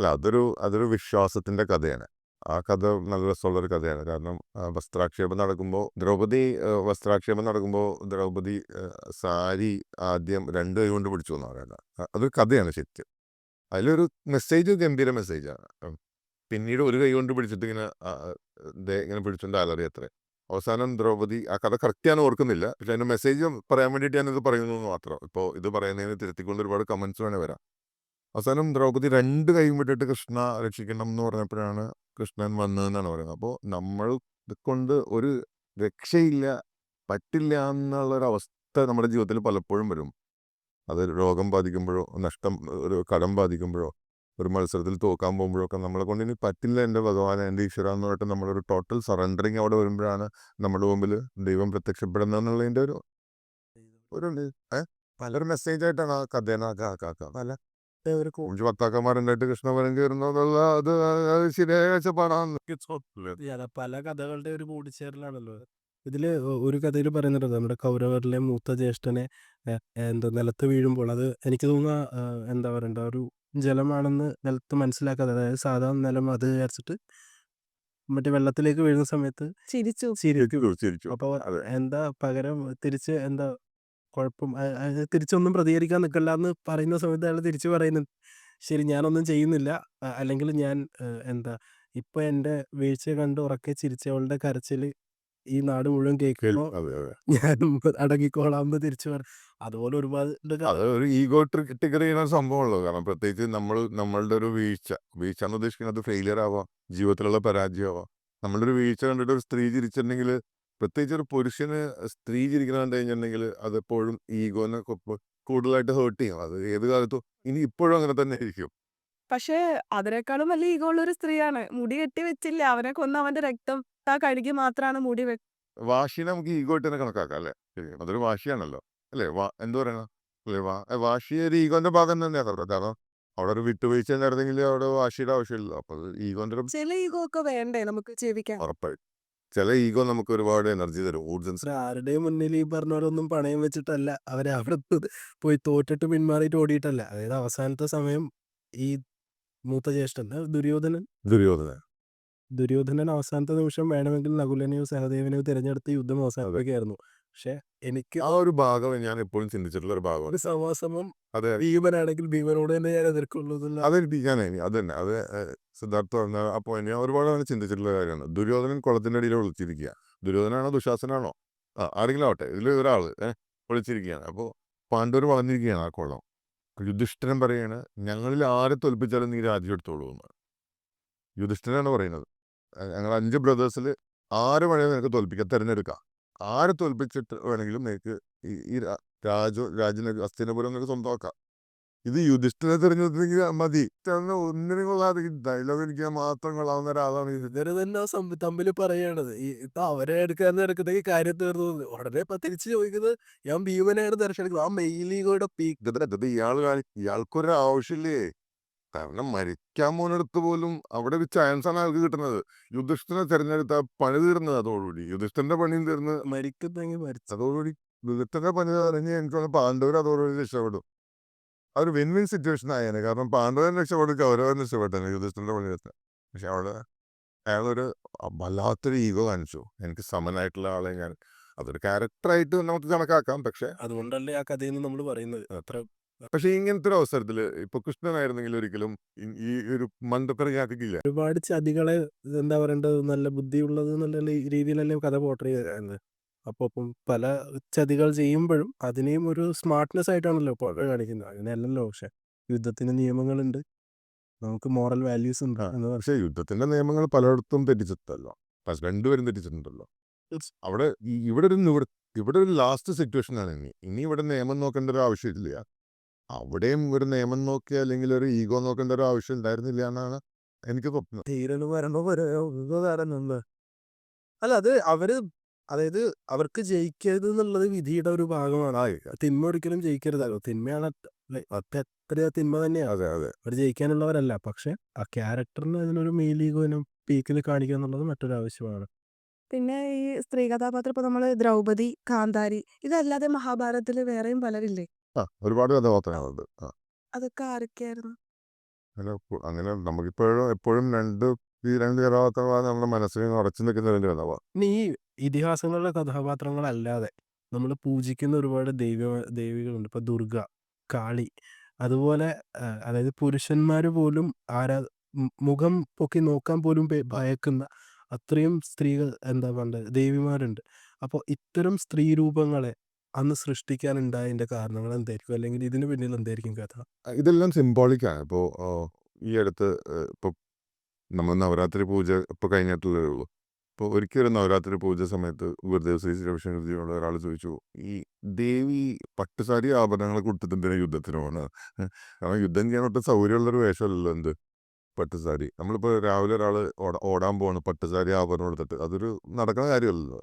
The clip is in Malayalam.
അല്ല അതൊരു അതൊരു വിശ്വാസത്തിന്റെ കഥയാണ്. ആ കഥ നല്ല രസമുള്ളൊരു കഥയാണ്. കാരണം വസ്ത്രാക്ഷേപം നടക്കുമ്പോൾ ദ്രൗപദി വസ്ത്രാക്ഷേപം നടക്കുമ്പോൾ ദ്രൗപദി സാരി ആദ്യം രണ്ട് കൈ കൊണ്ട് പിടിച്ചു എന്നാണ് പറയുന്നത്. അതൊരു കഥയാണ് ശരിക്കും. അതിലൊരു മെസ്സേജ് ഗംഭീര മെസ്സേജാണ്. പിന്നീട് ഒരു കൈ കൊണ്ട് പിടിച്ചിട്ട് ദേ ഇങ്ങനെ പിടിച്ചുകൊണ്ട് അലറി അത്ര. അവസാനം ദ്രൗപദി ആ കഥ കറക്റ്റ് ഞാൻ ഓർക്കുന്നില്ല. പക്ഷെ അതിന്റെ മെസ്സേജ് പറയാൻ വേണ്ടിയിട്ട് ഞാനിത് പറയുന്നു മാത്രം. ഇപ്പോൾ ഇത് പറയുന്നതിന് തിരുത്തിക്കൊണ്ട് ഒരുപാട് കമന്റ്സ് വേണേ വരാം. അവസാനം ദ്രൗപദി രണ്ട് കൈയും വിട്ടിട്ട് കൃഷ്ണ രക്ഷിക്കണം എന്ന് പറഞ്ഞപ്പോഴാണ് കൃഷ്ണൻ വന്നതെന്നാണ് പറയുന്നത്. അപ്പോൾ നമ്മൾ കൊണ്ട് ഒരു രക്ഷയില്ല പറ്റില്ല എന്നുള്ളൊരവസ്ഥ നമ്മുടെ ജീവിതത്തിൽ പലപ്പോഴും വരും. അത് രോഗം ബാധിക്കുമ്പോഴോ നഷ്ടം ഒരു കടം ബാധിക്കുമ്പോഴോ ഒരു മത്സരത്തിൽ തോക്കാൻ പോകുമ്പോഴോ ഒക്കെ നമ്മളെ കൊണ്ട് ഇനി പറ്റില്ല എന്റെ ഭഗവാൻ എന്റെ ഈശ്വര എന്ന് പറഞ്ഞിട്ട് നമ്മളൊരു ടോട്ടൽ സറണ്ടറിങ് അവിടെ വരുമ്പോഴാണ് നമ്മുടെ മുമ്പിൽ ദൈവം പ്രത്യക്ഷപ്പെടുന്നത് എന്നുള്ളതിന്റെ ഒരു ഒരു പലൊരു മെസ്സേജ് ആയിട്ടാണ് ആ കഥേനെ ആക്കാക്കാം പല അഞ്ച് ഭർത്താക്കന്മാരുണ്ടായിട്ട് കൃഷ്ണപരം കയറുന്നതുള്ള അത് അത് ശരിയായ കാഴ്ചപ്പാടാണ് അല്ല, പല കഥകളുടെ ഒരു കൂടിച്ചേരലാണല്ലോ ഇതിൽ ഒരു കഥയിൽ പറയുന്നുണ്ട് നമ്മുടെ കൗരവരിലെ മൂത്ത ജ്യേഷ്ഠനെ എന്താ നിലത്ത് വീഴുമ്പോൾ. അത് എനിക്ക് തോന്നുന്ന എന്താ പറയണ്ട ഒരു ജലമാണെന്ന് നിലത്ത് മനസ്സിലാക്കാതെ അതായത് സാധാരണ നിലം അത് വിചാരിച്ചിട്ട് മറ്റേ വെള്ളത്തിലേക്ക് വീഴുന്ന സമയത്ത് ചിരിച്ചു. ചിരിച്ചു. അപ്പൊ എന്താ പകരം തിരിച്ച് എന്താ കുഴപ്പം. അ- അ- തിരിച്ചൊന്നും പ്രതികരിക്കാൻ നിൽക്കില്ല എന്ന് പറയുന്ന സമയത്ത് അയാൾ തിരിച്ചു പറയുന്നത് ശരി ഞാനൊന്നും ചെയ്യുന്നില്ല. അ- അല്ലെങ്കിൽ ഞാൻ എന്താ ഇപ്പൊ എന്റെ വീഴ്ച കണ്ട് ഉറക്കെ ചിരിച്ചവളുടെ കരച്ചിൽ ഈ നാട് മുഴുവൻ കേൾക്കുമ്പോൾ അതെ അതെ. ഞാൻ അടങ്ങിക്കോളാമെന്ന് തിരിച്ചു പറ അതുപോലെ ഒരുപാട് അത് ഒരു ഈഗോ ട്രിഗർ ചെയ്യുന്ന സംഭവമുള്ളൂ കാരണം പ്രത്യേകിച്ച് നമ്മൾ നമ്മളുടെ ഒരു വീഴ്ച വീഴ്ച എന്ന് ഉദ്ദേശിക്കുന്നത് ഫെയിലിയർ ആവാം ജീവിതത്തിലുള്ള പരാജയമാവാം. നമ്മളുടെ ഒരു വീഴ്ച കണ്ടിട്ട് ഒരു സ്ത്രീ ചിരിച്ചിട്ടുണ്ടെങ്കിൽ പ്രത്യേകിച്ച് ഒരു പുരുഷന് സ്ത്രീ ചിരിക്കണം കണ്ടു കഴിഞ്ഞിട്ടുണ്ടെങ്കിൽ അതെപ്പോഴും ഈഗോനെ കൂടുതലായിട്ട് ഹേർട്ട് ചെയ്യും. അത് ഏത് കാലത്തും ഇനി ഇപ്പോഴും അങ്ങനെ തന്നെ ആയിരിക്കും. പക്ഷേ അതിനേക്കാളും വലിയ ഈഗോ ഉള്ള ഒരു സ്ത്രീയാണ്. മുടി കെട്ടി വെച്ചില്ല. അവനെ കൊന്ന് അവന്റെ രക്തം ആ കഴുകി മാത്രമാണ് മുടി വെ വാശിനെ നമുക്ക് ഈഗോ ആയിട്ട് തന്നെ കണക്കാക്കാം അല്ലേ. അതൊരു വാശിയാണല്ലോ. അല്ലേ? വാ എന്ത് പറയണം? അല്ലേ? വാ വാശി ഒരു ഈഗോന്റെ ഭാഗം തന്നെയാണ് കാരണം അവിടെ ഒരു വിട്ടുവീഴ്ച നടന്നെങ്കിൽ അവിടെ വാശിയുടെ ആവശ്യമില്ല അപ്പൊ ഈഗോന്റെ ചില ഈഗോ ഒക്കെ വേണ്ടേ നമുക്ക് ജീവിക്കാൻ? ഉറപ്പായി ചില ഈഗോ നമുക്ക് ഒരുപാട് എനർജി തരും ഊർജം ആരുടെയും മുന്നിൽ ഈ പറഞ്ഞവരൊന്നും പണയം വെച്ചിട്ടല്ല. അവരെ അവിടെ പോയി തോറ്റിട്ട് പിന്മാറിയിട്ട് ഓടിയിട്ടല്ല. അതായത് അവസാനത്തെ സമയം ഈ മൂത്ത ജ്യേഷ്ഠൻ ദുര്യോധനൻ ദുര്യോധന ദുര്യോധനൻ അവസാനത്തെ നിമിഷം വേണമെങ്കിൽ നകുലനെയോ സഹദേവനെയോ തിരഞ്ഞെടുത്ത് യുദ്ധം അവസാനിപ്പിക്കുകയായിരുന്നു. പക്ഷെ എനിക്ക് ആ ഒരു ഭാഗം ഞാൻ എപ്പോഴും ചിന്തിച്ചിട്ടുള്ള ഒരു ഭാഗമാണ്. സമാസമം അതെ. ഭീമനാണെങ്കിൽ ഭീമനോട് തന്നെ ഞാൻ എതിർക്കുള്ളൂ അത് ഞാൻ അത് തന്നെ. അത് സിദ്ധാർത്ഥ പറഞ്ഞ ആ പോയിന്റ് ഞാൻ ഒരുപാട് അങ്ങനെ ചിന്തിച്ചിട്ടുള്ള കാര്യമാണ്. ദുര്യോധനൻ കുളത്തിന്റെ അടിയിൽ ഒളിച്ചിരിക്കുക. ദുര്യോധനാണോ ദുശാസനാണോ? ആ ആരെങ്കിലും ആവട്ടെ. ഇതിൽ ഒരാൾ ഏഹ് ഒളിച്ചിരിക്കുകയാണ്. അപ്പോൾ പാണ്ഡവർ വളഞ്ഞിരിക്കുകയാണ് ആ കുളം. യുധിഷ്ഠിരൻ പറയാണ് ഞങ്ങളിൽ ആരെ തോൽപ്പിച്ചാലും നീ രാജ്യം എടുത്തോളൂ എന്ന്. യുധിഷ്ഠിരനാണ് പറയുന്നത്. ഞങ്ങൾ അഞ്ച് ബ്രദേഴ്സിൽ ആര് വേണമെങ്കിലും നിനക്ക് തോൽപ്പിക്കാം. തിരഞ്ഞെടുക്കാം. ആരെ തോൽപ്പിച്ചിട്ട് വേണമെങ്കിലും നിനക്ക് ഈ ഈ രാജോ രാജ്യ അസ്ഥിനപുരം നിങ്ങൾക്ക് സ്വന്തമാക്കാം. ഇത് യുധിഷ്ഠിനെ തിരഞ്ഞെടുത്തെങ്കിൽ മതി. ഒന്നിനും കൊള്ളാതെ ഈ ഡയലോഗ് എനിക്ക് മാത്രം കൊള്ളാവുന്ന ഒരാളാണ് ഇവർ തന്നെ തമ്മിൽ പറയണത്. ഈ ഇപ്പൊ അവരെ എടുക്കാൻ എടുക്കത്തേക്ക് കാര്യം തീർന്നു. ഉടനെ ഇപ്പൊ തിരിച്ചു ചോദിക്കുന്നത് ഞാൻ ഭീമനാണ് തിരഞ്ഞെടുക്കുന്നത് ആ പീക്ക് ഇത് ഇയാൾ ഇയാൾക്കൊരു ആവശ്യമില്ലേ കാരണം മരിക്കാൻ പോകുന്നിടത്ത് പോലും അവിടെ ഒരു ചാൻസ് ആണ് അവർക്ക് കിട്ടുന്നത്. യുധിഷ്ഠനെ തെരഞ്ഞെടുത്ത പണി തീർന്നത് അതോടുകൂടി. യുധിഷ്ഠന്റെ പണിയും തീർന്ന് മരിക്കുന്നെങ്കിൽ മരിച്ചു. അതോടുകൂടി യുധിഷ്ഠിന്റെ പണി പറഞ്ഞ് എനിക്ക് തോന്നുന്നു പാണ്ഡവർ അതോടുകൂടി രക്ഷപ്പെടും. ആ ഒരു വിൻ വിൻ സിറ്റുവേഷൻ ആയേനെ. കാരണം പാണ്ഡവൻ രക്ഷപ്പെടും കൗരവൻ രക്ഷപ്പെട്ടു യുധിഷ്ഠന്റെ പണി തീർന്നു പക്ഷെ അവിടെ അയാളൊരു വല്ലാത്തൊരു ഈഗോ കാണിച്ചു. എനിക്ക് സമനായിട്ടുള്ള ആളെ ഞാൻ. അതൊരു ക്യാരക്ടറായിട്ട് നമുക്ക് കണക്കാക്കാം. പക്ഷെ അതുകൊണ്ടല്ലേ ആ കഥയെന്ന് നമ്മൾ പറയുന്നത്. അത്ര പക്ഷെ ഇങ്ങനത്തെ ഒരു അവസരത്തിൽ ഇപ്പൊ കൃഷ്ണനായിരുന്നെങ്കിൽ ഒരിക്കലും ഈ- ഈ ഒരു മണ്ടത്തരയാക്കില്ല ഒരുപാട് ചതികളെ എന്താ പറയേണ്ടത്? നല്ല ബുദ്ധിയുള്ളത് എന്നുള്ള ലീ- രീതിയിലല്ലേ കഥ പോർട്രേ ചെയ്യുന്നത്. അപ്പോൾ ഇപ്പം പല ചതികൾ ചെയ്യുമ്പോഴും അതിനെയും ഒരു സ്മാർട്ട്നെസ് ആയിട്ടാണല്ലോ പോർട്രേ കാണിക്കുന്നത്. അങ്ങനെയല്ലല്ലോ. പക്ഷെ യുദ്ധത്തിന് നിയമങ്ങളുണ്ട്. നമുക്ക് മോറൽ വാല്യൂസ് ഉണ്ട് എന്ന് പറഞ്ഞാൽ പക്ഷെ യുദ്ധത്തിന്റെ നിയമങ്ങൾ പലയിടത്തും തെറ്റിച്ചിട്ടല്ലോ രണ്ടുപേരും തെറ്റിച്ചിട്ടുണ്ടല്ലോ. അവിടെ ഈ- ഇവിടെ ഒരു നിവൃ- ഇവിടെ ഒരു ലാസ്റ്റ് സിറ്റുവേഷൻ ആണ് ഇനി. ഇനി ഇവിടെ നിയമം നോക്കേണ്ട ഒരു ആവശ്യമില്ല. അവിടെയും ഒരു നിയമം നോക്കി അല്ലെങ്കിൽ ഒരു ഈഗോ നോക്കേണ്ട ഒരു ആവശ്യം ഉണ്ടായിരുന്നില്ല എന്നാണ് എനിക്ക് തോന്നുന്നത്. ധീരന് വരണോ വരണോ അല്ല അത് അവർ അതായത് അവർക്ക് ജയിക്കരുത് എന്നുള്ളത് വിധിയുടെ ഒരു ഭാഗമാണ്. തിന്മ ഒരിക്കലും ജയിക്കരുതല്ലോ തിന്മയാണ് എത്ര തിന്മ തന്നെയാണ് അതെ അതെ. അവർ ജയിക്കാനുള്ളവരല്ല. പക്ഷെ ആ ക്യാരക്ടറിന് അതിനൊരു മെയിലീഗോനും പീക്കിൽ കാണിക്കുക എന്നുള്ളത് മറ്റൊരു ആവശ്യമാണ്. പിന്നെ ഈ സ്ത്രീ കഥാപാത്രം ഇപ്പൊ നമ്മൾ ദ്രൗപദി കാന്താരി ഇതല്ലാതെ മഹാഭാരതത്തിൽ വേറെയും പലരില്ലേ? ആ ഒരുപാട് കഥാപാത്രങ്ങളുണ്ട്. ആ. അതൊക്കെ ആരൊക്കെയായിരുന്നു? അങ്ങനെ നമുക്കിപ്പോഴും എപ്പോഴും രണ്ട് ഈ രണ്ട് കഥാപാത്രങ്ങളാണ് നമ്മുടെ മനസ്സിൽ ഉറച്ചു നിൽക്കുന്നതിന്റെ കഥാവ ഇനി ഈ ഇതിഹാസങ്ങളിലെ കഥാപാത്രങ്ങളല്ലാതെ നമ്മൾ പൂജിക്കുന്ന ഒരുപാട് ദൈവ ദേവികളുണ്ട്. ഇപ്പൊ ദുർഗ കാളി അതുപോലെ അതായത് പുരുഷന്മാര് പോലും ആരാ മു- മുഖം പൊക്കി നോക്കാൻ പോലും പേ- ഭയക്കുന്ന അത്രയും സ്ത്രീകൾ എന്താ പറയുക ദേവിമാരുണ്ട്. അപ്പോൾ ഇത്തരം സ്ത്രീ രൂപങ്ങളെ അന്ന് സൃഷ്ടിക്കാനുണ്ടായതിന്റെ കാരണങ്ങൾ എന്തായിരിക്കും? അല്ലെങ്കിൽ ഇതിന് പിന്നിൽ എന്തായിരിക്കും കഥ? ഇതെല്ലാം സിംബോളിക്കാണ് ഇപ്പോൾ ഈ അടുത്ത് ഇപ്പോൾ നമ്മൾ നവരാത്രി പൂജ ഇപ്പോൾ കഴിഞ്ഞിട്ടുള്ളേ ഉള്ളൂ. ഇപ്പൊ ഒരിക്കലും നവരാത്രി പൂജ സമയത്ത് ഗുരുദേവ് ശ്രീ രവിശങ്കർജിയോട് ഒരാൾ ചോദിച്ചു ഈ ദേവി പട്ടുസാരി ആഭരണങ്ങൾ യുദ്ധത്തിന് യുദ്ധത്തിനുമാണ് കാരണം യുദ്ധം ചെയ്യാൻ ഒട്ടും സൗകര്യമുള്ളൊരു വേഷമല്ലല്ലോ എന്ത് പട്ടുസാരി. നമ്മളിപ്പോൾ രാവിലെ ഒരാൾ ഓടാൻ പോവാണ് പട്ടുസാരി ആഭരണം എടുത്തിട്ട് അതൊരു നടക്കുന്ന കാര്യമല്ലല്ലോ.